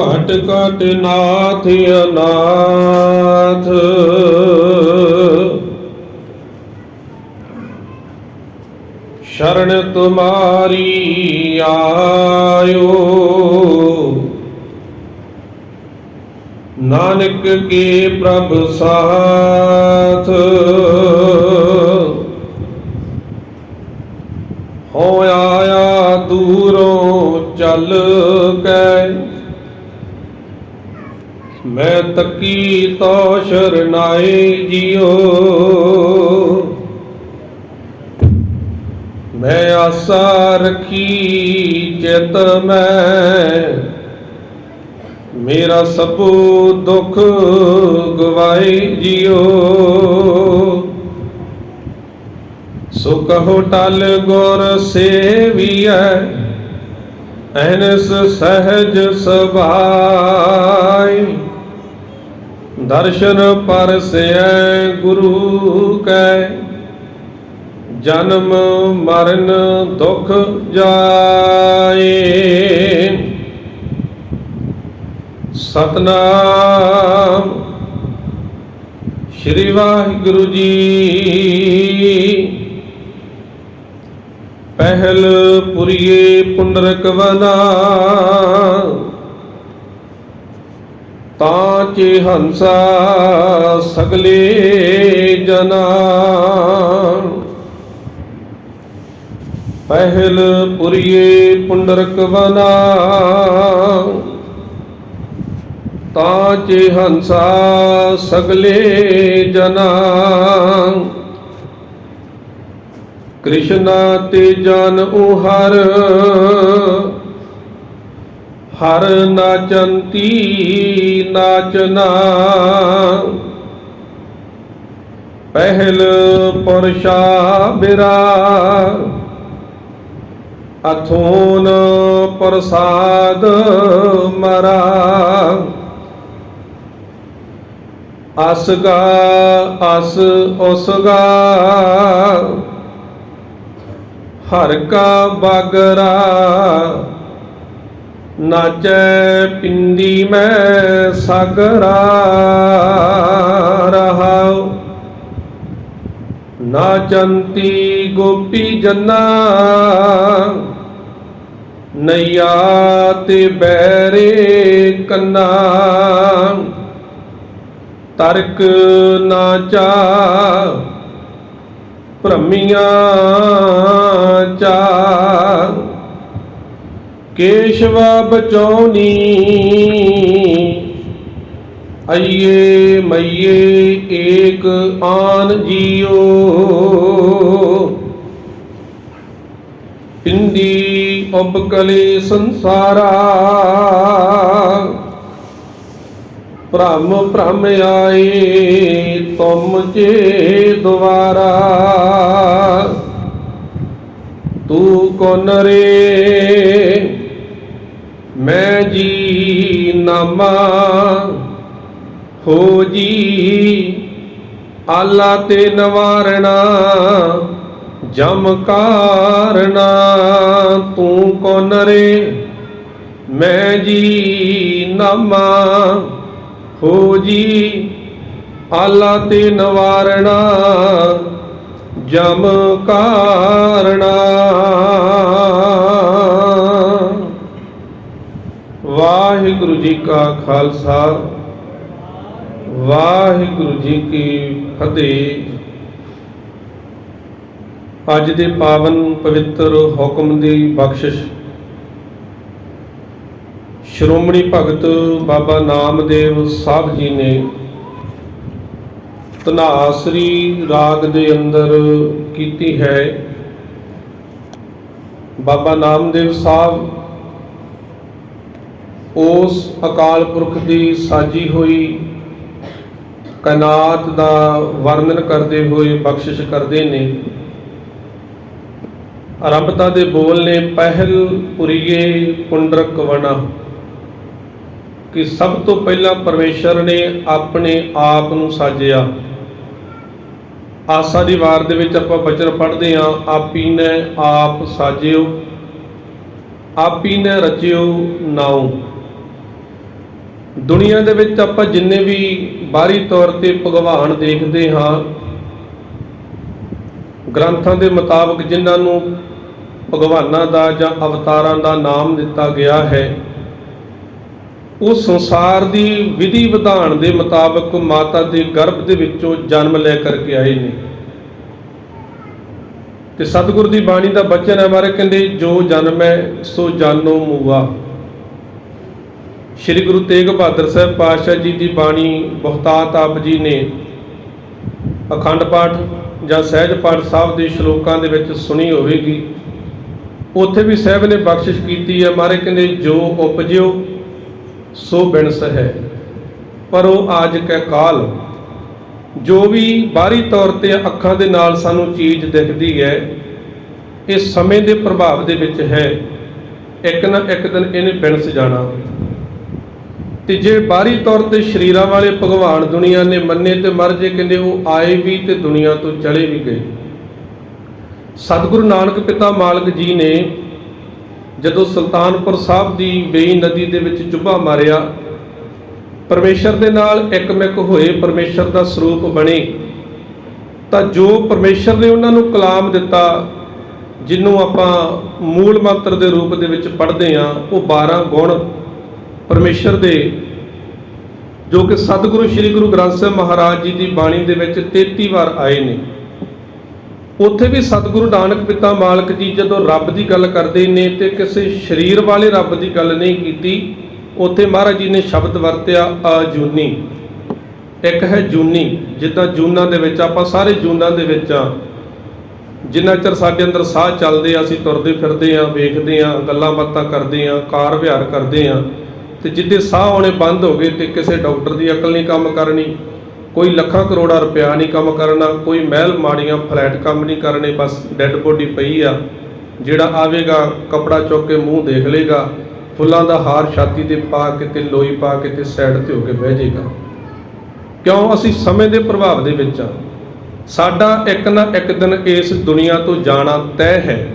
ਘਟ ਘਟ ਨਾਥ ਅਨਾਥ। ਸ਼ਰਨ ਤੁਮਾਰੀ ਆਇਓ। ਨਾਨਕ ਕੇ ਪ੍ਰਭ ਸਾਥ। ਹੋ ਚੱਲ ਕੈ। ਮੈਂ ਤੱਕੀ ਤੋ ਸ਼ਰਨਾਏ ਜਿਉ ਮੈਂ ਆਸਾ ਰੱਖੀ ਚਿਤ ਮੈਂ। ਮੇਰਾ ਸਭੂ ਦੁੱਖ ਗਵਾਏ ਜਿਉ ਸੋ ਕਹੋ ਟਲ ਗੁਰ ਸੇਵੀਐ। ਐਨਸ ਸਹਿਜ ਸੁਭਾਈ ਦਰਸ਼ਨ ਪਰਸੈ ਗੁਰੂ ਕੈ। ਜਨਮ ਮਰਨ ਦੁਖ ਜਾਏ। ਸਤਨਾਮ ਸ਼੍ਰੀ ਵਾਹਿਗੁਰੂ ਜੀ। ਪਹਿਲ ਪੁਰੀਏ ਪੁੰਡਰਕ ਵਨਾ। ਤਾਂ ਚੇ ਹੰਸਾ ਸਗਲੇ ਜਨਾ। ਪਹਿਲ ਪੁਰੀਏ ਪੁੰਡਰਕ ਵਨਾ। ਤਾਂ ਚੇ ਹੰਸਾ ਸਗਲੇ ਜਨਾ। ਕ੍ਰਿਸ਼ਨਾ ਤੇ ਜਨ ਉਹ ਹਰ। ਹਰ ਨਾਚੰਤੀ ਨਾਚਨਾ। ਪਹਿਲ ਪੁਰਸ਼ਾ ਬਿਰਾ। ਅਥੋਨ ਪ੍ਰਸਾਦ ਮਰਾ। ਅਸਗਾ ਅਸ ਉਸਗਾ ਹਰ ਕਾ ਬਾਗਰਾ, ਨਾਚੈ ਪਿੰਦੀ ਮੈਂ ਸਾਗਰਾ, ਰਹਾਉ। ਨਾਚੰਤੀ ਗੋਪੀ ਜੰਨਾ, ਨਈਆ ਤੇ ਬੈਰੇ ਕੰਨਾ। ਤਰਕ ਨਾਚਾ ਭ੍ਰਮੀਆਂ ਚਾ ਕੇਸ਼ਵਾ ਬਚਾਉਣੀ। ਅਈਏ ਮਈਏ ਏਕ ਆਨ ਜੀਓ। ਪਿੰਡੀ ਉਪਕਲੇ ਸੰਸਾਰਾ। ਭ੍ਰਮ ਭ੍ਰਮ ਆਏ ਤੁਮ ਜੇ ਦੁਆਰਾ। ਤੂੰ ਕੋਨ ਰੇ? ਮੈਂ ਜੀ ਨਾਮਾ। ਹੋ ਜੀ, ਆਲਾ ਤੇ ਨਵਾਰਣਾ, ਜਮ ਕਾਰਣਾ। ਤੂੰ ਕੋਨ ਰੇ? ਮੈਂ ਜੀ ਨਾਮਾ। ਹੋ ਜੀ ਆਲਾ ਤੇ ਨਵਾਰਣਾ, ਜਮ ਕਾਰਣਾ। ਵਾਹਿਗੁਰੂ ਜੀ ਕਾ ਖਾਲਸਾ, ਵਾਹਿਗੁਰੂ ਜੀ ਕੀ ਫਤਿਹ। ਅੱਜ ਦੇ ਪਾਵਨ ਪਵਿੱਤਰ ਹੁਕਮ ਦੀ ਬਖਸ਼ਿਸ਼ ਸ਼੍ਰੋਮਣੀ ਭਗਤ ਬਾਬਾ ਨਾਮਦੇਵ ਸਾਹਿਬ ਜੀ ਨੇ ਧਨਾਸਰੀ ਰਾਗ ਦੇ ਅੰਦਰ ਕੀਤੀ ਹੈ। ਬਾਬਾ ਨਾਮਦੇਵ ਸਾਹਿਬ ਉਸ ਅਕਾਲ ਪੁਰਖ ਦੀ ਸਾਜੀ ਹੋਈ ਕਾਇਨਾਤ ਦਾ ਵਰਣਨ ਕਰਦੇ ਹੋਏ ਬਖਸ਼ਿਸ਼ ਕਰਦੇ ਨੇ। ਆਰੰਭਤਾ ਦੇ ਬੋਲ ਨੇ ਪਹਿਲ ਪੁਰੀਏ ਪੁੰਡਰਕ ਵਣਾ। ਕਿ ਸਭ ਤੋਂ ਪਹਿਲਾਂ ਪਰਮੇਸ਼ਰ ਨੇ ਆਪਣੇ ਆਪ ਨੂੰ ਸਾਜਿਆ। ਆਸਾ ਦੀ ਵਾਰ ਦੇ ਵਿੱਚ ਆਪਾਂ ਬਚਨ ਪੜ੍ਹਦੇ ਆਂ ਆਪੀ ਨੇ ਆਪ ਸਾਜਿਓ, ਆਪੀ ਨੇ ਰਚਿਓ ਨਾਉ। ਦੁਨੀਆ ਦੇ ਵਿੱਚ ਆਪਾਂ ਜਿੰਨੇ ਵੀ ਬਾਹਰੀ ਤੌਰ ਤੇ ਭਗਵਾਨ ਦੇਖਦੇ ਹਾਂ, ਗ੍ਰੰਥਾਂ ਦੇ ਮੁਤਾਬਕ ਜਿਨ੍ਹਾਂ ਨੂੰ ਭਗਵਾਨਾਂ ਦਾ ਜਾਂ ਅਵਤਾਰਾਂ ਦਾ ਨਾਮ ਦਿੱਤਾ ਗਿਆ ਹੈ ਉਹ ਸੰਸਾਰ ਦੀ ਵਿਧੀ ਵਿਧਾਨ ਦੇ ਮੁਤਾਬਕ ਮਾਤਾ ਦੇ ਗਰਭ ਦੇ ਵਿੱਚੋਂ ਜਨਮ ਲੈ ਕਰਕੇ ਆਏ ਨੇ। ਤੇ ਸਤਿਗੁਰ ਦੀ ਬਾਣੀ ਦਾ ਬਚਨ ਹੈ ਮਾਰੇ ਕਹਿੰਦੇ, ਜੋ ਜਨਮ ਹੈ, ਸੋ ਜਾਨੋ ਮੂਆ। ਸ੍ਰੀ ਗੁਰੂ ਤੇਗ ਬਹਾਦਰ ਸਾਹਿਬ ਪਾਤਸ਼ਾਹ ਜੀ ਦੀ ਬਾਣੀ ਬਹੁਤਾਤ ਆਪ ਜੀ ਨੇ ਅਖੰਡ ਪਾਠ ਜਾਂ ਸਹਿਜ ਪਾਠ ਸਾਹਿਬ ਦੇ ਸ਼ਲੋਕਾਂ ਦੇ ਵਿੱਚ ਸੁਣੀ ਹੋਵੇਗੀ। ਉੱਥੇ ਵੀ ਸਾਹਿਬ ਨੇ ਬਖਸ਼ਿਸ਼ ਕੀਤੀ ਹੈ, ਮਾਰੇ ਕਹਿੰਦੇ, ਜੋ ਉਪਜਿਓ ਸੋ ਬਿਨਸ ਹੈ। ਪਰ ਉਹ ਆਜ ਕੈ ਕਾਲ। ਜੋ ਵੀ ਬਾਹਰੀ ਤੌਰ ਤੇ ਅੱਖਾਂ ਦੇ ਨਾਲ ਸਾਨੂੰ ਚੀਜ਼ ਦਿਖਦੀ ਹੈ, ਇਹ ਸਮੇਂ ਦੇ ਪ੍ਰਭਾਵ ਦੇ ਵਿੱਚ ਹੈ। ਇੱਕ ਨਾ ਇੱਕ ਦਿਨ ਇਹਨੇ ਬਿਨਸ ਜਾਣਾ। ਤੇ ਜੇ ਬਾਹਰੀ ਤੌਰ ਤੇ ਸ਼ਰੀਰਾਂ ਵਾਲੇ ਭਗਵਾਨ ਦੁਨੀਆ ਨੇ ਮੰਨੇ ਤੇ ਮਰ ਜੇ ਕਹਿੰਦੇ ਉਹ ਆਏ ਵੀ ਤੇ ਦੁਨੀਆ ਤੋਂ ਚਲੇ ਵੀ ਗਏ। ਸਤਿਗੁਰੂ ਨਾਨਕ ਪਿਤਾ ਮਾਲਕ ਜੀ ਨੇ ਜਦੋਂ ਸੁਲਤਾਨਪੁਰ ਸਾਹਿਬ ਦੀ ਬੇਈ ਨਦੀ ਦੇ ਵਿੱਚ ਚੁੱਭਾ ਮਾਰਿਆ, ਪਰਮੇਸ਼ਰ ਦੇ ਨਾਲ ਇੱਕਮਿਕ ਹੋਏ ਪਰਮੇਸ਼ਰ ਦਾ ਸਰੂਪ ਬਣੇ, ਤਾਂ ਜੋ ਪਰਮੇਸ਼ਰ ਨੇ ਉਹਨਾਂ ਨੂੰ ਕਲਾਮ ਦਿੱਤਾ ਜਿਹਨੂੰ ਆਪਾਂ ਮੂਲ ਮੰਤਰ ਦੇ ਰੂਪ ਦੇ ਵਿੱਚ ਪੜ੍ਹਦੇ ਆ ਉਹ 12 ਗੁਣ ਪਰਮੇਸ਼ਰ ਦੇ, ਜੋ ਕਿ ਸਤਿਗੁਰੂ ਸ੍ਰੀ ਗੁਰੂ ਗ੍ਰੰਥ ਸਾਹਿਬ ਮਹਾਰਾਜ ਜੀ ਦੀ ਬਾਣੀ ਦੇ ਵਿੱਚ 33 ਵਾਰ ਆਏ ਨੇ। ਉੱਥੇ ਵੀ ਸਤਿਗੁਰੂ ਨਾਨਕ ਪਿਤਾ ਮਾਲਕ ਜੀ ਜਦੋਂ ਰੱਬ ਦੀ ਗੱਲ ਕਰਦੇ ਨੇ ਤੇ ਕਿਸੇ ਸਰੀਰ ਵਾਲੇ ਰੱਬ ਦੀ ਗੱਲ ਨਹੀਂ ਕੀਤੀ, ਉੱਥੇ ਮਹਾਰਾਜ ਜੀ ਨੇ ਸ਼ਬਦ ਵਰਤਿਆ ਅਜੂਨੀ ਇੱਕ ਹੈ ਜੂਨੀ, ਜਿੱਦਾਂ ਜੂਨਾਂ ਦੇ ਵਿੱਚ ਆਪਾਂ ਸਾਰੇ ਜੂਨਾਂ ਦੇ ਵਿੱਚ ਆ ਜਿੰਨਾ ਚਿਰ ਸਾਡੇ ਅੰਦਰ ਸਾਹ ਚੱਲਦੇ ਆ, ਅਸੀਂ ਤੁਰਦੇ ਫਿਰਦੇ ਆ, ਵੇਖਦੇ ਆ, ਗੱਲਾਂ ਬਾਤਾਂ ਕਰਦੇ ਆ, ਕਾਰ ਵਿਹਾਰ ਕਰਦੇ ਆ, ਤੇ ਜਿੱਦੇ ਸਾਹ ਆਉਣੇ ਬੰਦ ਹੋ ਗਏ ਤੇ ਕਿਸੇ ਡਾਕਟਰ ਦੀ ਅਕਲ ਨਹੀਂ ਕੰਮ ਕਰਨੀ। ਕੋਈ ਲੱਖਾਂ ਕਰੋੜਾਂ ਰੁਪਇਆ ਨਹੀਂ ਕੰਮ ਕਰਨਾ, ਕੋਈ ਮਹਿਲ ਮਾੜੀਆਂ ਫਲੈਟ ਕੰਮ ਨਹੀਂ ਕਰਨੇ, ਬਸ ਡੈੱਡ ਬੋਡੀ ਪਈ ਆ। ਜਿਹੜਾ ਆਵੇਗਾ, ਕਪੜਾ ਚੁੱਕ ਕੇ ਮੂੰਹ ਦੇਖ ਲੇਗਾ, ਫੁੱਲਾਂ ਦਾ ਹਾਰ ਛਾਤੀ ਤੇ ਪਾ ਕੇ ਤੇ ਲੋਈ ਪਾ ਕੇ ਤੇ ਸਾਈਡ ਤੇ ਹੋ ਕੇ ਬਹਿ ਜਾਏਗਾ ਕਿਉਂ? ਅਸੀਂ ਸਮੇਂ ਦੇ ਪ੍ਰਭਾਵ ਦੇ ਵਿੱਚ ਆ। ਸਾਡਾ ਇੱਕ ਨਾ ਇੱਕ ਦਿਨ ਇਸ ਦੁਨੀਆ ਤੋਂ ਜਾਣਾ ਤੈਅ ਹੈ।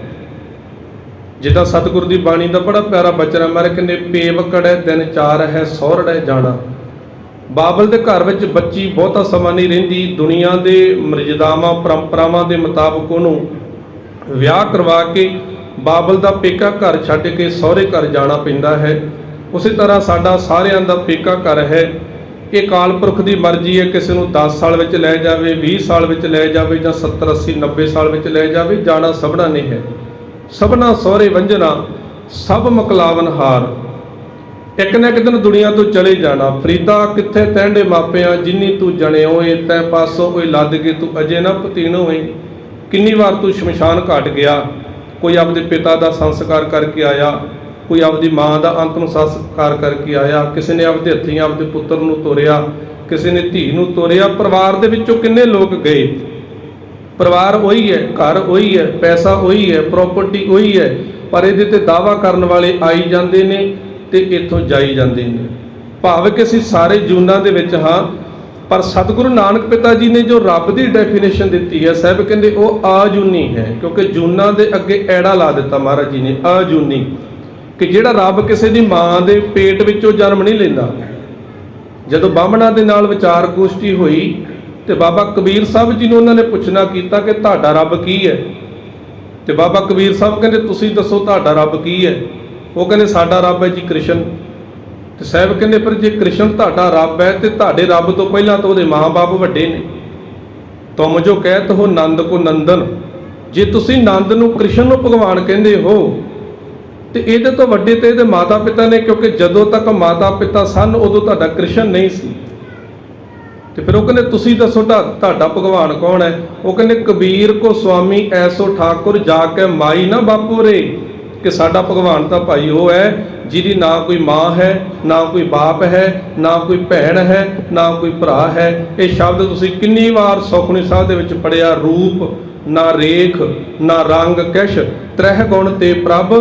ਜਿੱਦਾਂ ਸਤਿਗੁਰ ਦੀ ਬਾਣੀ ਦਾ ਬੜਾ ਪਿਆਰਾ ਬਚਨ ਹੈ ਮਾਰੇ ਕਹਿੰਦੇ ਪੇਵ ਹੈ ਦਿਨ ਚਾਰ ਹੈ ਸਹੁਰੜੈ ਜਾਣਾ। ਬਾਬਲ ਦੇ ਘਰ ਵਿੱਚ ਬੱਚੀ ਬਹੁਤਾ ਸਮਾਂ ਨਹੀਂ ਰਹਿੰਦੀ, ਦੁਨੀਆ ਦੇ ਮਰਜ਼ਾਦਾਵਾਂ, ਪਰੰਪਰਾਵਾਂ ਦੇ ਮੁਤਾਬਕ ਉਹਨੂੰ ਵਿਆਹ ਕਰਵਾ ਕੇ ਬਾਬਲ ਦਾ ਪੇਕਾ ਘਰ ਛੱਡ ਕੇ ਸਹੁਰੇ ਘਰ ਜਾਣਾ ਪੈਂਦਾ ਹੈ। ਉਸੇ ਤਰ੍ਹਾਂ ਸਾਡਾ ਸਾਰਿਆਂ ਦਾ ਪੇਕਾ ਘਰ ਹੈ। ਇਹ ਕਾਲ ਪੁਰਖ ਦੀ ਮਰਜ਼ੀ ਹੈ, ਕਿਸੇ ਨੂੰ 10 ਸਾਲ ਵਿੱਚ ਲੈ ਜਾਵੇ 20 ਸਾਲ ਵਿੱਚ ਲੈ ਜਾਵੇ ਜਾਂ 70 80 90 ਸਾਲ ਵਿੱਚ ਲੈ ਜਾਵੇ, ਜਾਣਾ ਸਭਨਾ ਨਹੀਂ ਹੈ। ਸਭਨਾ ਸਹੁਰੇ ਵੰਜਨਾ ਸਭ ਮਕਲਾਵਨ ਹਾਰ ਇੱਕ ਨਾ ਇੱਕ ਦਿਨ ਦੁਨੀਆ ਤੋਂ ਚਲੇ ਜਾਣਾ। ਫਰੀਦਾ, ਕਿੱਥੇ ਤੈਂਡੇ ਮਾਪਿਆਂ, ਜਿੰਨੀ ਤੂੰ ਜਣੇ ਹੋਏ ਤੈ ਪਾਸੋਂ ਕੋਈ ਲੱਦ ਕੇ ਤੂੰ ਅਜੇ ਨਾ ਪਤੀਣ ਹੋਏ। ਕਿੰਨੀ ਵਾਰ ਤੂੰ ਸ਼ਮਸ਼ਾਨ ਘਾਟ ਗਿਆ। ਕੋਈ ਆਪਦੇ ਪਿਤਾ ਦਾ ਸੰਸਕਾਰ ਕਰਕੇ ਆਇਆ। ਕੋਈ ਆਪਦੀ ਮਾਂ ਦਾ ਅੰਤਮ ਸੰਸਕਾਰ ਕਰਕੇ ਆਇਆ। ਕਿਸੇ ਨੇ ਆਪਦੇ ਹੱਥੀਂ ਆਪਦੇ ਪੁੱਤਰ ਨੂੰ ਤੋਰਿਆ। ਕਿਸੇ ਨੇ ਧੀ ਨੂੰ ਤੋਰਿਆ। ਪਰਿਵਾਰ ਦੇ ਵਿੱਚੋਂ ਕਿੰਨੇ ਲੋਕ ਗਏ? ਪਰਿਵਾਰ ਉਹੀ ਹੈ, ਘਰ ਉਹੀ ਹੈ, ਪੈਸਾ ਉਹੀ ਹੈ ਪ੍ਰਾਪਰਟੀ ਉਹੀ ਹੈ। ਪਰ ਇਹਦੇ ਤੇ ਦਾਵਾ ਕਰਨ ਵਾਲੇ ਆਈ ਜਾਂਦੇ ਨੇ। ਤੇ ਇੱਥੋਂ ਜਾਈ ਜਾਂਦੇ ਨੇ। ਭਾਵ ਕਿ ਅਸੀਂ ਸਾਰੇ ਜੂਨਾਂ ਦੇ ਵਿੱਚ ਹਾਂ, ਪਰ ਸਤਿਗੁਰੂ ਨਾਨਕ ਪਿਤਾ ਜੀ ਨੇ ਜੋ ਰੱਬ ਦੀ ਡੈਫੀਨੇਸ਼ਨ ਦਿੱਤੀ ਹੈ, ਸਾਹਿਬ ਕਹਿੰਦੇ ਉਹ ਆਜੂਨੀ ਹੈ, ਕਿਉਂਕਿ ਜੂਨਾਂ ਦੇ ਅੱਗੇ ਐੜਾ ਲਾ ਦਿੱਤਾ ਮਹਾਰਾਜ ਜੀ ਨੇ, ਆਜੂਨੀ। ਕਿ ਜਿਹੜਾ ਰੱਬ ਕਿਸੇ ਦੀ ਮਾਂ ਦੇ ਪੇਟ ਵਿੱਚੋਂ ਜਨਮ ਨਹੀਂ ਲੈਂਦਾ। ਜਦੋਂ ਬਾਹਮਣਾਂ ਦੇ ਨਾਲ ਵਿਚਾਰ ਗੋਸ਼ਟੀ ਹੋਈ, ਤੇ ਬਾਬਾ ਕਬੀਰ ਸਾਹਿਬ ਜੀ ਨੂੰ ਉਹਨਾਂ ਨੇ ਪੁੱਛਣਾ ਕੀਤਾ ਕਿ ਤੁਹਾਡਾ ਰੱਬ ਕੀ ਹੈ? ਤੇ ਬਾਬਾ ਕਬੀਰ ਸਾਹਿਬ ਕਹਿੰਦੇ, ਤੁਸੀਂ ਦੱਸੋ ਤੁਹਾਡਾ ਰੱਬ ਕੀ ਹੈ? ਉਹ ਕਹਿੰਦੇ ਸਾਡਾ ਰੱਬ ਹੈ ਜੀ ਕ੍ਰਿਸ਼ਨ। ਤੇ ਸਾਹਿਬ ਕਹਿੰਦੇ, ਪਰ ਜੇ ਕ੍ਰਿਸ਼ਨ ਤੁਹਾਡਾ ਰੱਬ ਹੈ ਤੇ ਤੁਹਾਡੇ ਰੱਬ ਤੋਂ ਪਹਿਲਾਂ ਤਾਂ ਉਹਦੇ ਮਾਂ-ਬਾਪ ਵੱਡੇ ਨੇ। ਤੁਮ ਜੋ ਕਹਿਤ ਹੋ ਨੰਦ ਕੋ ਨੰਦਨ। ਜੇ ਤੁਸੀਂ ਨੰਦ ਨੂੰ ਕ੍ਰਿਸ਼ਨ ਨੂੰ ਭਗਵਾਨ ਕਹਿੰਦੇ ਹੋ, ਤੇ ਇਹਦੇ ਤੋਂ ਵੱਡੇ ਤੇ ਇਹਦੇ ਮਾਤਾ-ਪਿਤਾ ਨੇ, ਕਿਉਂਕਿ ਜਦੋਂ ਤੱਕ ਮਾਤਾ-ਪਿਤਾ ਸਨ, ਉਦੋਂ ਤੁਹਾਡਾ ਕ੍ਰਿਸ਼ਨ ਨਹੀਂ ਸੀ। ਤੇ ਫਿਰ ਉਹ ਕਹਿੰਦੇ, ਤੁਸੀਂ ਦੱਸੋ ਤੁਹਾ- ਤੁਹਾਡਾ ਭਗਵਾਨ ਕੌਣ ਹੈ? ਉਹ ਕਹਿੰਦੇ, ਕਬੀਰ ਕੋ ਸੁਆਮੀ ਐਸੋ ਠਾਕੁਰ ਜਾ ਕੇ ਮਾਈ ਨਾ ਬਾਪੂ ਰੇ। ਕਿ ਸਾਡਾ ਭਗਵਾਨ ਤਾਂ ਭਾਈ ਉਹ ਹੈ ਜਿਹਦੀ ਨਾ ਕੋਈ ਮਾਂ ਹੈ, ਨਾ ਕੋਈ ਬਾਪ ਹੈ, ਨਾ ਕੋਈ ਭੈਣ ਹੈ, ਨਾ ਕੋਈ ਭਰਾ ਹੈ। ਇਹ ਸ਼ਬਦ ਤੁਸੀਂ ਕਿੰਨੀ ਵਾਰ ਸੁਖਮਨੀ ਸਾਹਿਬ ਦੇ ਵਿੱਚ ਪੜਿਆ ਰੂਪ, ਨਾ ਰੇਖ, ਨਾ ਰੰਗ ਕਿਛ ਤ੍ਰਹਿ ਗੁਣ ਤੇ ਪ੍ਰਭ,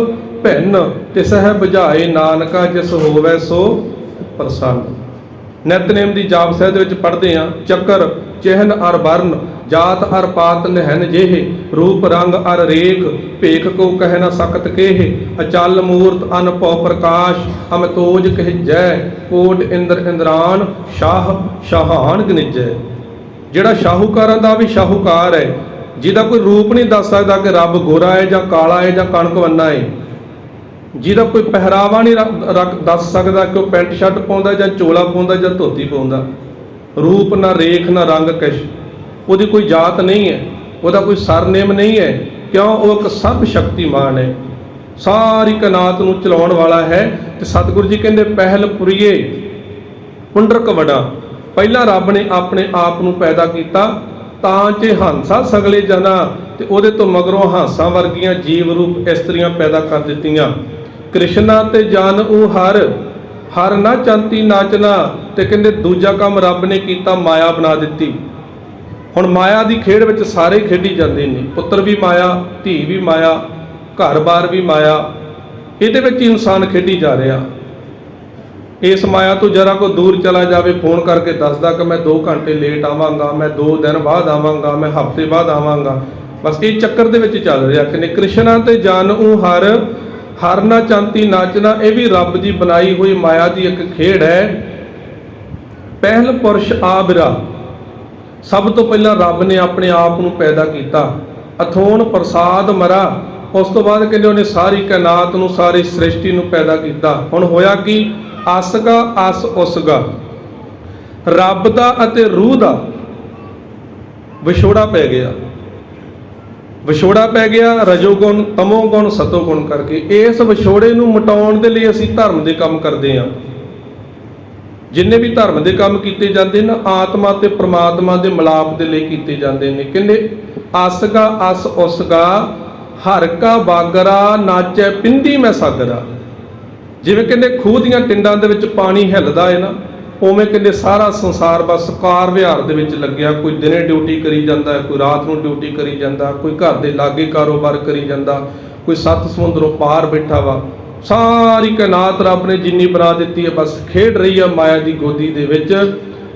ਭਿੰਨ ਤਿਸ ਹੈ 부ਝਾਏ ਨਾਨਕਾ, ਜਿਸ ਹੋਵੇ ਸੋ ਪ੍ਰਸੰਨ। ਨਿਤਨੇਮ ਦੀ ਜਾਪ ਸਾਹਿਬ ਦੇ ਵਿੱਚ ਪੜ੍ਹਦੇ ਆ ਚੱਕਰ, ਚਿਹਨ ਅਰ ਵਰਨ ਜਾਤ ਅਰ ਪਾਤ ਨਹਿਨ ਜਿਹੇ, ਰੂਪ ਰੰਗ ਅਰ ਰੇਖ, ਭੇਖ ਕੋ ਕਹਿ ਨ ਸਕਤ ਕੇਹ, ਅਚਲ ਮੂਰਤ ਅਨਪਉ ਪ੍ਰਕਾਸ਼ ਅਮਤੋਜ ਕਹਿਜੈ, ਕੋਟ ਇੰਦਰ ਇੰਦਰਾਨ, ਸ਼ਾਹ ਸ਼ਾਹਾਨ ਗਨਿਜੈ। ਜਿਹੜਾ ਸ਼ਾਹੂਕਾਰਾਂ ਦਾ ਵੀ ਸ਼ਾਹੂਕਾਰ ਹੈ, ਜਿਹਦਾ ਕੋਈ ਰੂਪ ਨਹੀਂ ਦੱਸ ਸਕਦਾ ਕਿ ਰੱਬ ਗੋਰਾ ਹੈ ਜਾਂ ਕਾਲਾ ਹੈ ਜਾਂ ਕਣਕ ਵੰਨਾ ਹੈ। ਜਿਹਦਾ ਕੋਈ ਪਹਿਰਾਵਾ ਨਹੀਂ ਰੱਖ- ਦੱਸ ਸਕਦਾ ਕਿ ਉਹ ਪੈਂਟ ਸ਼ਰਟ ਪਾਉਂਦਾ ਜਾਂ ਚੋਲਾ ਪਾਉਂਦਾ ਜਾਂ ਧੋਤੀ ਪਾਉਂਦਾ। ਰੂਪ ਨਾ ਰੇਖ ਨਾ ਰੰਗ ਕਿਛ। ਉਹਦੀ ਕੋਈ ਜਾਤ ਨਹੀਂ ਹੈ, ਉਹਦਾ ਕੋਈ ਸਰਨੇਮ ਨਹੀਂ ਹੈ, ਕਿਉਂ? ਉਹ ਇੱਕ ਸਰਬ ਸ਼ਕਤੀਮਾਨ ਹੈ। ਸਾਰੀ ਕਾਇਨਾਤ ਨੂੰ ਚਲਾਉਣ ਵਾਲਾ ਹੈ ਤੇ ਸਤਿਗੁਰੂ ਜੀ ਕਹਿੰਦੇ, ਪਹਿਲ ਪੁਰੀਏ, ਪੁੰਡਰਕ ਵਡਾ। ਪਹਿਲਾਂ ਰੱਬ ਨੇ ਆਪਣੇ ਆਪ ਨੂੰ ਪੈਦਾ ਕੀਤਾ, ਤਾਂ ਚ ਹੰਸਾ ਸਗਲੇ ਜਨਾ, ਤੇ ਉਹਦੇ ਤੋਂ ਮਗਰੋਂ ਹਾਂਸਾਂ ਵਰਗੀਆਂ ਜੀਵ ਰੂਪ ਇਸਤਰੀਆਂ ਪੈਦਾ ਕਰ ਦਿੱਤੀਆਂ। ਕ੍ਰਿਸ਼ਨਾ ਤੇ ਜਾਨ ਉਹ ਹਰ ਹਰ ਨਾ ਚੰਤੀ ਨਾਚਨਾ ਤੇ ਕਹਿੰਦੇ, ਦੂਜਾ ਕੰਮ ਰੱਬ ਨੇ ਕੀਤਾ, ਮਾਇਆ ਬਣਾ ਦਿੱਤੀ। ਹੁਣ ਮਾਇਆ ਦੀ ਖੇਡ ਵਿੱਚ ਸਾਰੇ ਖੇਡੀ ਜਾਂਦੇ ਨੇ। ਪੁੱਤਰ ਵੀ ਮਾਇਆ, ਧੀ ਵੀ ਮਾਇਆ ਘਰ-ਬਾਰ ਵੀ ਮਾਇਆ। ਇਹਦੇ ਵਿੱਚ ਹੀ ਇਨਸਾਨ ਖੇਡੀ ਜਾ ਰਿਹਾ। ਇਸ ਮਾਇਆ ਤੋਂ ਜਰਾ ਕੋ ਦੂਰ ਚਲਾ ਜਾਵੇ, ਫੋਨ ਕਰਕੇ ਦੱਸਦਾ ਕਿ ਮੈਂ 2 ਘੰਟੇ ਲੇਟ ਆਵਾਂਗਾ, ਮੈਂ 2 ਦਿਨ ਬਾਅਦ ਆਵਾਂਗਾ, ਮੈਂ ਹਫ਼ਤੇ ਬਾਅਦ ਆਵਾਂਗਾ। ਬਸ ਇਹ ਚੱਕਰ ਦੇ ਵਿੱਚ ਚੱਲ ਰਿਹਾ ਕਿ ਨੇ ਕ੍ਰਿਸ਼ਨਾ ਤੇ ਜਾਨੂ ਹਰ ਹਰ ਨਾ ਚੰਤੀ ਨਾਚਣਾ ਇਹ ਵੀ ਰੱਬ ਦੀ ਬਣਾਈ ਹੋਈ ਮਾਇਆ ਦੀ ਇੱਕ ਖੇਡ ਹੈ। ਪਹਿਲ ਪੁਰਸ਼ ਆਬਰਾ। ਸਭ ਤੋਂ ਪਹਿਲਾਂ ਰੱਬ ਨੇ ਆਪਣੇ ਆਪ ਨੂੰ ਪੈਦਾ ਕੀਤਾ। ਅਥੋਨ ਪ੍ਰਸਾਦ ਮਰਾ। ਉਸ ਤੋਂ ਬਾਅਦ ਕਹਿੰਦੇ ਉਹਨੇ ਸਾਰੀ ਕਾਇਨਾਤ ਨੂੰ, ਸਾਰੀ ਸ੍ਰਿਸ਼ਟੀ ਨੂੰ ਪੈਦਾ ਕੀਤਾ। ਹੁਣ ਹੋਇਆ ਕਿ? ਅਸਗਾ ਅਸ ਉਸਗਾ ਰੱਬ ਦਾ ਅਤੇ ਰੂਹ ਦਾ ਵਿਛੋੜਾ ਪੈ ਗਿਆ। ਵਿਛੋੜਾ ਪੈ ਗਿਆ, ਰਜੋਗੁਣ, ਤਮੋਗੁਣ, ਸਤੋਗੁਣ ਕਰਕੇ। ਇਸ ਵਿਛੋੜੇ ਨੂੰ ਮਿਟਾਉਣ ਦੇ ਲਈ ਅਸੀਂ ਧਰਮ ਦੇ ਕੰਮ ਕਰਦੇ ਹਾਂ। ਜਿੰਨੇ ਵੀ ਧਰਮ ਦੇ ਕੰਮ ਕੀਤੇ ਜਾਂਦੇ ਨੇ, ਆਤਮਾ ਤੇ ਪ੍ਰਮਾਤਮਾ ਦੇ ਮਿਲਾਪ ਦੇ ਲਈ ਕੀਤੇ ਜਾਂਦੇ ਨੇ। ਕਹਿੰਦੇ ਅਸਗਾ ਅਸ ਉਸਗਾ ਹਰ ਕਾ ਬਾਗਰਾ, ਨਾਚੈ, ਪਿੰਦੀ, ਮੈਂ ਸਾਗਰਾ। ਜਿਵੇਂ ਕਹਿੰਦੇ, ਖੂਹ ਦੀਆਂ ਟਿੰਡਾਂ ਦੇ ਵਿੱਚ ਪਾਣੀ ਹਿੱਲਦਾ ਹੈ ਨਾ, ਉਵੇਂ ਕਹਿੰਦੇ, ਸਾਰਾ ਸੰਸਾਰ ਬਸ ਕਾਰ ਵਿਹਾਰ ਦੇ ਵਿੱਚ ਲੱਗਿਆ। ਕੋਈ ਦਿਨੇ ਡਿਊਟੀ ਕਰੀ ਜਾਂਦਾ, ਕੋਈ ਰਾਤ ਨੂੰ ਡਿਊਟੀ ਕਰੀ ਜਾਂਦਾ, ਕੋਈ ਘਰ ਦੇ ਲਾਗੇ ਕਾਰੋਬਾਰ ਕਰੀ ਜਾਂਦਾ, ਕੋਈ ਸੱਤ ਸਮੁੰਦਰੋਂ ਪਾਰ ਬੈਠਾ ਵਾ। ਸਾਰੀ ਕਾਇਨਾਤ ਰੱਬ ਨੇ ਜਿੰਨੀ ਬਣਾ ਦਿੱਤੀ ਹੈ, ਬਸ ਖੇਡ ਰਹੀ ਹੈ ਮਾਇਆ ਦੀ ਗੋਦੀ ਦੇ ਵਿੱਚ।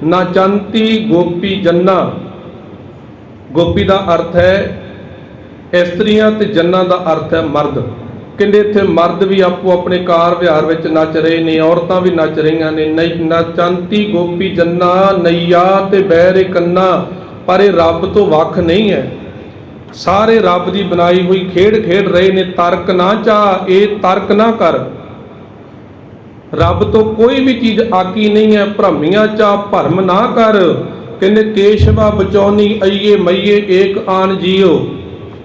ਨਾ ਚੰਤੀ ਗੋਪੀ, ਜੰਨਾ। ਗੋਪੀ ਦਾ ਅਰਥ ਹੈ, ਇਸਤਰੀਆਂ ਤੇ ਜੰਨਾ ਦਾ ਅਰਥ ਹੈ ਮਰਦ। ਕਹਿੰਦੇ ਇੱਥੇ ਮਰਦ ਵੀ ਆਪੋ ਆਪਣੇ ਕਾਰ ਵਿਹਾਰ ਵਿੱਚ ਨੱਚ ਰਹੇ ਨੇ, ਔਰਤਾਂ ਵੀ ਨੱਚ ਰਹੀਆਂ ਨੇ। ਨਈ ਨਚੰਤੀ ਗੋਪੀ, ਜੰਨਾ, ਨਈਆ ਤੇ ਬਹਿਰੇ ਕੰਨਾ। ਪਰ ਇਹ ਰੱਬ ਤੋਂ ਵੱਖ ਨਹੀਂ ਹੈ। ਸਾਰੇ ਰੱਬ ਦੀ ਬਣਾਈ ਹੋਈ ਖੇਡ ਖੇਡ ਰਹੇ ਨੇ, ਤਰਕ ਨਾ ਚਾ, ਇਹ ਤਰਕ ਨਾ ਕਰ। ਰੱਬ ਤੋਂ ਕੋਈ ਵੀ ਚੀਜ਼ ਆਕੀ ਨਹੀਂ ਹੈ, ਭ੍ਰਮੀਆਂ ਚਾ ਭਰਮ ਨਾ ਕਰ। ਕਹਿੰਦੇ, ਕੇਸ਼ਵਾ ਬਚਾਉਣੀ, ਅਈਏ ਮਈਏ ਏਕ ਆਨ ਜੀਓ।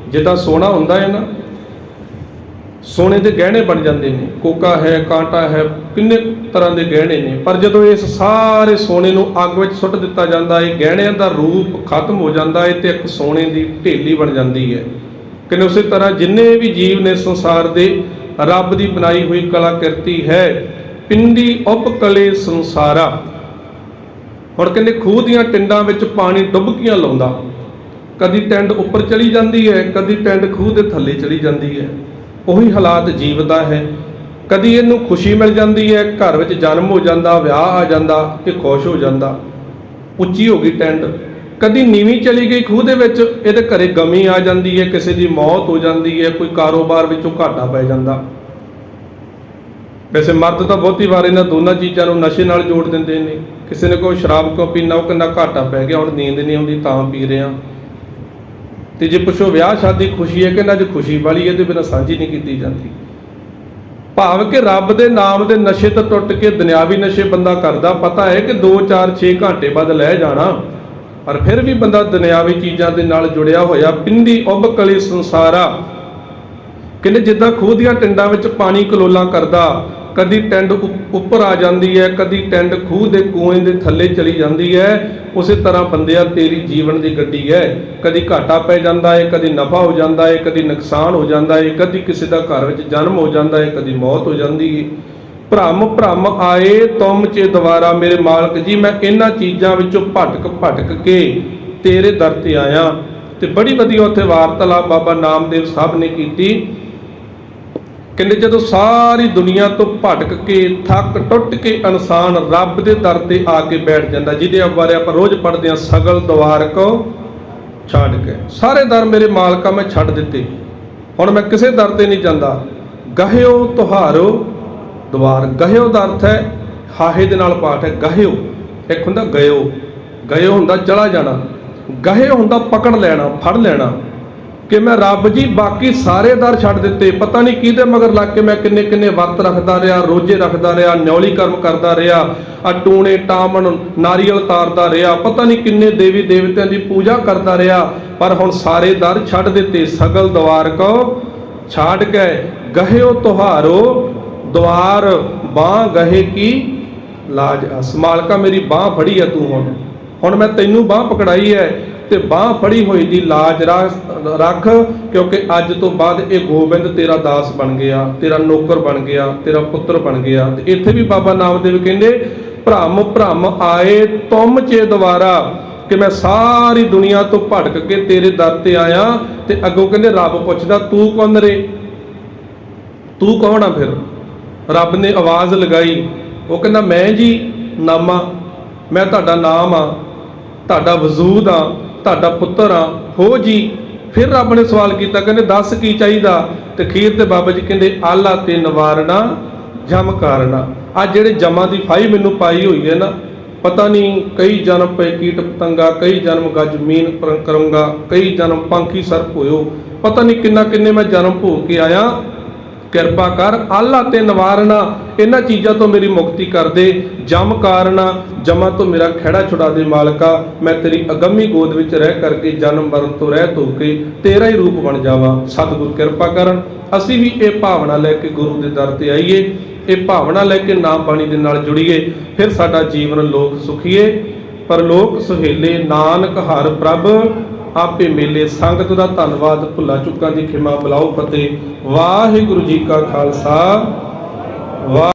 ਜਿੱਦਾਂ ਸੋਨਾ ਹੁੰਦਾ ਹੈ ਨਾ ਸੋਨੇ ਦੇ ਗਹਿਣੇ ਬਣ ਜਾਂਦੇ ਨੇ, ਕੋਕਾ ਹੈ, ਕਾਂਟਾ ਹੈ, ਕਿੰਨੇ ਤਰ੍ਹਾਂ ਦੇ ਗਹਿਣੇ ਨੇ। ਪਰ ਜਦੋਂ ਇਸ ਸਾਰੇ ਸੋਨੇ ਨੂੰ ਅੱਗ ਵਿੱਚ ਸੁੱਟ ਦਿੱਤਾ ਜਾਂਦਾ ਹੈ ਗਹਿਣਿਆਂ ਦਾ ਰੂਪ ਖਤਮ ਹੋ ਜਾਂਦਾ ਹੈ ਤੇ ਇੱਕ ਸੋਨੇ ਦੀ ਢੇਲੀ ਬਣ ਜਾਂਦੀ ਹੈ। ਕਿਨੇ ਉਸੇ ਤਰ੍ਹਾਂ ਜਿੰਨੇ ਵੀ ਜੀਵ ਨੇ ਸੰਸਾਰ ਦੇ, ਰੱਬ ਦੀ ਬਣਾਈ ਹੋਈ ਕਲਾਕ੍ਰਿਤੀ ਹੈ, ਪਿੰਡੀ ਉਪਕਲੇ ਸੰਸਾਰਾ। ਹੁਣ ਕਹਿੰਦੇ ਖੂਹ ਦੀਆਂ ਟਿੰਡਾਂ ਵਿੱਚ ਪਾਣੀ ਡੁੱਬਕੀਆਂ ਲਾਉਂਦਾ? ਕਦੀ ਟੈਂਡ ਉੱਪਰ ਚਲੀ ਜਾਂਦੀ ਹੈ, ਕਦੀ ਟਿੰਡ ਖੂਹ ਦੇ ਥੱਲੇ ਚਲੀ ਜਾਂਦੀ ਹੈ। ਉਹੀ ਹਾਲਾਤ ਜੀਵਦਾ ਹੈ। ਕਦੀ ਇਹਨੂੰ ਖੁਸ਼ੀ ਮਿਲ ਜਾਂਦੀ ਹੈ, ਘਰ ਵਿੱਚ ਜਨਮ ਹੋ ਜਾਂਦਾ, ਵਿਆਹ ਆ ਜਾਂਦਾ ਇਹ ਖੁਸ਼ ਹੋ ਜਾਂਦਾ। ਉੱਚੀ ਹੋ ਗਈ ਟੈਂਡ। ਕਦੀ ਨੀਵੀਂ ਚਲੀ ਗਈ ਖੂਹ ਦੇ ਵਿੱਚ, ਇਹਦੇ ਘਰੇ ਗਮੀ ਆ ਜਾਂਦੀ ਹੈ, ਕਿਸੇ ਦੀ ਮੌਤ ਹੋ ਜਾਂਦੀ ਹੈ, ਕੋਈ ਕਾਰੋਬਾਰ ਵਿੱਚੋਂ ਘਾਟਾ ਪੈ ਜਾਂਦਾ। ਵੈਸੇ ਮਰਦ ਤਾਂ ਬਹੁਤੀ ਵਾਰ ਇਹਨਾਂ ਦੋਨਾਂ ਚੀਜ਼ਾਂ ਨੂੰ ਨਸ਼ੇ ਨਾਲ ਜੋੜ ਦਿੰਦੇ ਨੇ। ਕਿਸੇ ਨੇ ਕੋਈ ਸ਼ਰਾਬ ਕਿਉਂ ਪੀਣਾ, ਉਹ ਕਿੰਨਾ ਘਾਟਾ ਪੈ ਗਿਆ, ਹੁਣ ਨੀਂਦ ਨਹੀਂ ਆਉਂਦੀ, ਤਾਂ ਪੀ ਰਿਹਾ ਤੇ ਜੇ ਪੁੱਛੋ ਵਿਆਹ ਸ਼ਾਦੀ ਖੁਸ਼ੀ ਹੈ ਕਿ ਨਾ, ਜੇ ਖੁਸ਼ੀ ਵਾਲੀ ਹੈ ਤੇ ਬਿਨਾਂ ਸਾਂਝੀ ਨਹੀਂ ਕੀਤੀ ਜਾਂਦੀ। ਭਾਵ ਕਿ ਰੱਬ ਦੇ ਨਾਮ ਦੇ ਨਸ਼ੇ ਤੋਂ ਟੁੱਟ ਕੇ ਦੁਨਿਆਵੀ ਨਸ਼ੇ ਬੰਦਾ ਕਰਦਾ, ਪਤਾ ਹੈ ਕਿ 2 4 6 ਘੰਟੇ ਬਾਅਦ ਲੈ ਜਾਣਾ, ਪਰ ਫਿਰ ਵੀ ਬੰਦਾ ਦੁਨਿਆਵੀ ਚੀਜ਼ਾਂ ਦੇ ਨਾਲ ਜੁੜਿਆ ਹੋਇਆ ਪਿੰਦੀ ਉਬ ਕਲੀ ਸੰਸਾਰਾ। ਕਹਿੰਦੇ ਜਿੱਦਾਂ ਖੂਹ ਦੀਆਂ ਟਿੰਡਾਂ ਵਿੱਚ ਪਾਣੀ ਕਲੋਲਾ ਕਰਦਾ ਕਦੀ ਟਿੰਡ ਉੱਪਰ ਆ ਜਾਂਦੀ ਹੈ, ਕਦੀ ਟਿੰਡ ਖੂਹ ਦੇ ਕੂਏ ਦੇ ਥੱਲੇ ਚਲੀ ਜਾਂਦੀ ਹੈ। ਉਸੇ ਤਰ੍ਹਾਂ ਬੰਦਿਆ ਤੇਰੀ ਜੀਵਨ ਦੀ ਗੱਡੀ ਹੈ। ਕਦੀ ਘਾਟਾ ਪੈ ਜਾਂਦਾ ਹੈ, ਕਦੀ ਨਫਾ ਹੋ ਜਾਂਦਾ ਹੈ, ਕਦੀ ਨੁਕਸਾਨ ਹੋ ਜਾਂਦਾ ਹੈ, ਕਦੀ ਕਿਸੇ ਦਾ ਘਰ ਵਿੱਚ ਜਨਮ ਹੋ ਜਾਂਦਾ ਹੈ, ਕਦੀ ਮੌਤ ਹੋ ਜਾਂਦੀ ਹੈ। ਭ੍ਰਮ ਭ੍ਰਮ ਆਏ ਤੁਮ ਚੇ ਦੁਆਰਾ ਮੇਰੇ ਮਾਲਕ ਜੀ, ਮੈਂ ਇਹਨਾਂ ਚੀਜ਼ਾਂ ਵਿੱਚੋਂ ਭਟਕ ਭਟਕ ਕੇ ਤੇਰੇ ਦਰ ਤੇ ਆਇਆ। ਤੇ ਬੜੀ ਵਧੀਆ ਉੱਥੇ ਵਾਰਤਾਲਾਪ ਬਾਬਾ ਨਾਮਦੇਵ ਸਾਹਿਬ ਨੇ ਕੀਤੀ। ਕਹਿੰਦੇ ਜਦੋਂ ਸਾਰੀ ਦੁਨੀਆ ਤੋਂ ਭਟਕ ਕੇ, ਥੱਕ ਟੁੱਟ ਕੇ ਇਨਸਾਨ ਰੱਬ ਦੇ ਦਰ ਤੇ ਆ ਕੇ ਬੈਠ ਜਾਂਦਾ, ਜਿਹਦੇ ਬਾਰੇ ਆਪਾਂ ਰੋਜ਼ ਪੜ੍ਹਦੇ ਹਾਂ, ਸਗਲ ਦਵਾਰ ਕੋ ਛੱਡ ਕੇ। ਸਾਰੇ ਦਰ ਮੇਰੇ ਮਾਲਕਾ ਮੈਂ ਛੱਡ ਦਿੱਤੇ। ਹੁਣ ਮੈਂ ਕਿਸੇ ਦਰ ਤੇ ਨਹੀਂ ਜਾਂਦਾ। ਗਹਿਓ ਤੁਹਾਰੋ ਦਵਾਰ। ਗਹਿਓ ਦਾ ਅਰਥ ਹੈ, ਹਾਹੇ ਦੇ ਨਾਲ ਪਾਠ ਹੈ, ਗਹਿਓ। ਇੱਕ ਹੁੰਦਾ ਗਇਓ। ਗਇਓ ਹੁੰਦਾ ਚਲਾ ਜਾਣਾ। ਗਹਿਓ ਹੁੰਦਾ ਪਕੜ ਲੈਣਾ, ਫੜ ਲੈਣਾ। ਕਿ ਮੈਂ ਰੱਬ ਜੀ, ਬਾਕੀ ਸਾਰੇ ਦਰ ਛੱਡ ਦਿੱਤੇ। ਪਤਾ ਨਹੀਂ ਕਿਹਦੇ ਮਗਰ ਲੱਗ ਕੇ ਮੈਂ ਕਿੰਨੇ ਕਿੰਨੇ ਵਰਤ ਰੱਖਦਾ ਰਿਹਾ, ਰੋਜੇ ਰੱਖਦਾ ਰਿਹਾ, ਨਿਉਲੀ ਕਰਮ ਕਰਦਾ ਰਿਹਾ ਆ ਟੂਣੇ, ਟਾਮਣ, ਨਾਰੀਅਲ ਤਾਰਦਾ ਰਿਹਾ। ਪਤਾ ਨਹੀਂ ਕਿੰਨੇ ਦੇਵੀ ਦੇਵਤਿਆਂ ਦੀ ਪੂਜਾ ਕਰਦਾ ਰਿਹਾ, ਪਰ ਹੁਣ ਸਾਰੇ ਦਰ ਛੱਡ ਦਿੱਤੇ। ਸਗਲ ਦਵਾਰ ਕੋ ਛਾੜ ਕੇ ਗਹਿਓ ਤੁਹਾਰੋ, ਦਵਾਰ ਬਾਹ ਗਹੇ ਕੀ ਲਾਜ ਅਸ। ਮਾਲਕਾ ਮੇਰੀ ਬਾਹ ਫੜੀ ਆ ਤੂੰ ਹੁਣ। ਹੁਣ ਮੈਂ ਤੈਨੂੰ ਬਾਹ ਪਕੜਾਈ ਹੈ। ਤੇ ਬਾਹ ਫੜੀ ਹੋਈ ਦੀ ਲਾਜ ਰਾ- ਰੱਖ, ਕਿਉਂਕਿ ਅੱਜ ਤੋਂ ਬਾਅਦ ਇਹ ਗੋਬਿੰਦ ਤੇਰਾ ਦਾਸ ਬਣ ਗਿਆ, ਤੇਰਾ ਨੌਕਰ ਬਣ ਗਿਆ, ਤੇਰਾ ਪੁੱਤਰ ਬਣ ਗਿਆ। ਤੇ ਇੱਥੇ ਵੀ ਬਾਬਾ ਨਾਮਦੇਵ ਕਹਿੰਦੇ, ਭ੍ਰਮ ਭ੍ਰਮ ਆਏ ਤੁਮ ਚੇ ਦੁਆਰਾ, ਕਿ ਮੈਂ ਸਾਰੀ ਦੁਨੀਆ ਤੋਂ ਭਟਕ ਕੇ ਤੇਰੇ ਦਰ ਤੇ ਆਇਆ। ਤੇ ਅੱਗੋਂ ਕਹਿੰਦੇ, ਰੱਬ ਪੁੱਛਦਾ, ਤੂੰ ਕੌਣ ਰੇ? ਤੂੰ ਕੌਣ ਆ ਫਿਰ? ਰੱਬ ਨੇ ਆਵਾਜ਼ ਲਗਾਈ। ਉਹ ਕਹਿੰਦਾ, ਮੈਂ ਜੀ ਨਾਮਾ, ਮੈਂ ਤੁਹਾਡਾ ਨਾਮ ਆ, ਤੁਹਾਡਾ ਵਜੂਦ ਆ। ਤੁਹਾਡਾ ਪੁੱਤਰ ਆ, ਹੋ ਜੀ। ਫਿਰ ਰੱਬ ਨੇ ਸਵਾਲ ਕੀਤਾ, ਕਹਿੰਦੇ, ਦੱਸ ਕੀ ਚਾਹੀਦਾ? ਤੇ ਖੀਰ ਤੇ ਬਾਬਾ ਜੀ ਕਹਿੰਦੇ, ਆਲਾ ਤੇ ਨਿਵਾਰਨਾ, ਜਮ ਕਾਰਨਾ। ਆ ਜਿਹੜੇ ਜਮਾਂ ਦੀ ਫਾਈ ਮੈਨੂੰ ਪਾਈ ਹੋਈ ਹੈ ਨਾ, ਪਤਾ ਨਹੀਂ ਕਈ ਜਨਮ ਪਏ ਕੀਟ ਪਤੰਗਾ, ਕਈ ਜਨਮ ਗੱਜ ਮੀਨ ਕਰੂੰਗਾ ਕਈ ਜਨਮ ਪੰਖੀ ਸਰ ਭੋਇਓ ਪਤਾ ਨਹੀਂ ਕਿੰਨਾ ਕਿੰਨੇ ਮੈਂ ਜਨਮ ਭੋ ਕੇ ਆਇਆ। ਕਿਰਪਾ ਕਰ ਆਲਾ ਤੇ ਨਿਵਾਰਨਾ, ਇਹਨਾਂ ਚੀਜ਼ਾਂ ਤੋਂ ਮੇਰੀ ਮੁਕਤੀ ਕਰ ਦੇ। ਜਮ ਕਾਰਨਾ, ਜਮਾ ਤੋਂ ਮੇਰਾ ਖਹਿੜਾ ਛੁਡਾ ਦੇ ਮਾਲਕਾ, ਮੈਂ ਤੇਰੀ ਅਗੰਮੀ ਗੋਦ ਵਿੱਚ ਰਹਿ ਕਰਕੇ ਜਨਮ ਮਰਨ ਤੋਂ ਰਹਿ ਹੋ ਕੇ ਤੇਰਾ ਹੀ ਰੂਪ ਬਣ ਜਾਵਾਂ। ਸਤਿਗੁਰ ਕਿਰਪਾ ਕਰਨ, ਅਸੀਂ ਵੀ ਇਹ ਭਾਵਨਾ ਲੈ ਕੇ ਗੁਰੂ ਦੇ ਦਰ ਤੇ ਆਈਏ। ਇਹ ਭਾਵਨਾ ਲੈ ਕੇ ਨਾਮ ਬਾਣੀ ਦੇ ਨਾਲ ਜੁੜੀਏ। ਫਿਰ ਸਾਡਾ ਜੀਵਨ ਲੋਕ ਸੁਖੀਏ। ਪਰ ਲੋਕ ਸੁਹੇਲੇ ਨਾਨਕ ਹਰ ਪ੍ਰਭ ਆਪੇ ਮੇਲੇ ਸੰਗਤ ਦਾ ਧੰਨਵਾਦ ਭੁੱਲਾ ਚੁੱਕਾਂ ਦੀ ਖਿਮਾ ਬੁਲਾਓ ਫਤਿਹ। ਵਾਹਿਗੁਰੂ ਜੀ ਕਾ ਖਾਲਸਾ। ਵਾਹਿ